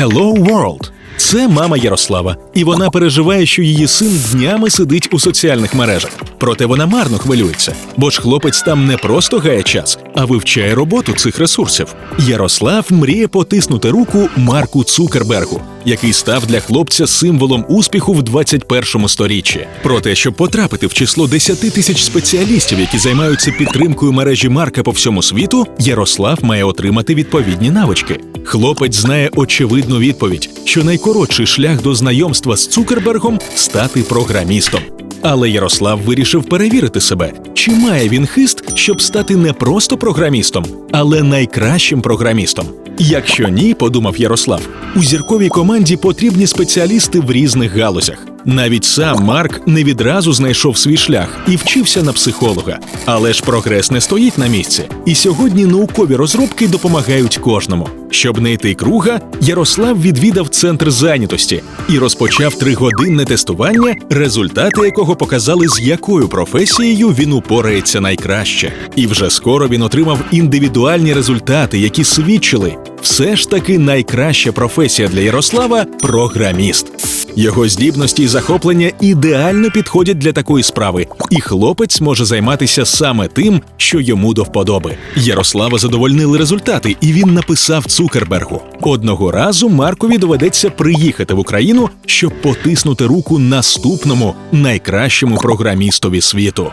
Hello World. Це мама Ярослава, і вона переживає, що її син днями сидить у соціальних мережах. Проте вона марно хвилюється, бо ж хлопець там не просто гає час, а вивчає роботу цих ресурсів. Ярослав мріє потиснути руку Марку Цукербергу, який став для хлопця символом успіху в 21 сторіччі. Проте, щоб потрапити в число 10 тисяч спеціалістів, які займаються підтримкою мережі Марка по всьому світу, Ярослав має отримати відповідні навички. Хлопець знає очевидну відповідь, що найкоротший шлях до знайомства з Цукербергом стати програмістом. Але Ярослав вирішив перевірити себе, чи має він хист, щоб стати не просто програмістом, але найкращим програмістом. Якщо ні, подумав Ярослав, у зірковій команді потрібні спеціалісти в різних галузях. Навіть сам Марк не відразу знайшов свій шлях і вчився на психолога. Але ж прогрес не стоїть на місці. І сьогодні наукові розробки допомагають кожному. Щоб не йти круга, Ярослав відвідав центр зайнятості і розпочав тригодинне тестування, результати якого показали, з якою професією він упорається найкраще. І вже скоро він отримав індивідуальні результати, які свідчили, все ж таки найкраща професія для Ярослава програміст. Його здібності і захоплення ідеально підходять для такої справи, і хлопець може займатися саме тим, що йому до вподоби. Ярослава задовольнили результати, і він написав Цукербергу: одного разу Маркові доведеться приїхати в Україну, щоб потиснути руку наступному найкращому програмістові світу.